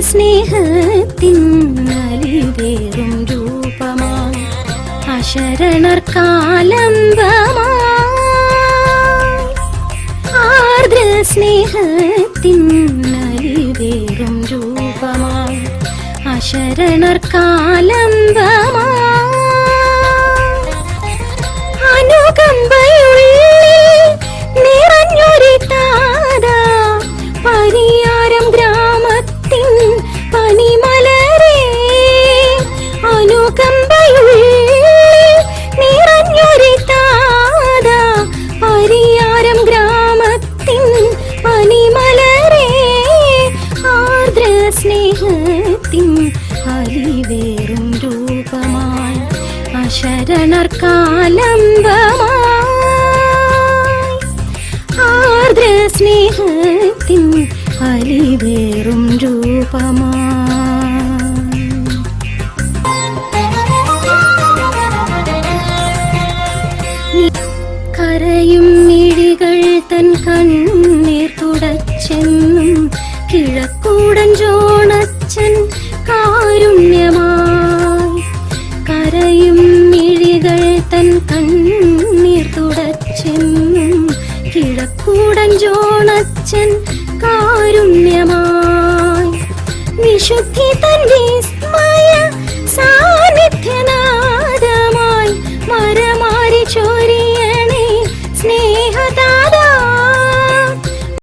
സ്നേഹത്തിൻ രൂപമാ. അശരണർ അശരണർക്കാലംബമായി ആർദ്ര സ്നേഹത്തിൻ രൂപമാ. അശരണർ അശരണർക്കാലംബമായി സ്നേഹത്തിൻ അലിവേറും രൂപമായി അശരണർക്കാലംബമായി ആർദ്ര സ്നേഹത്തിൻ അലിവേറും രൂപമായി കരയും മിഴികൾ തൻ കണ്ണീർ തുടച്ചെന്നും കിഴക്കൂടൻ ജോണച്ചൻ കാരുണ്യമായി. കരയും മിഴികൾ തൻ കണ്ണീർ തുടച്ചെന്നും കിഴക്കൂടൻ ജോണച്ചൻ കാരുണ്യമായി.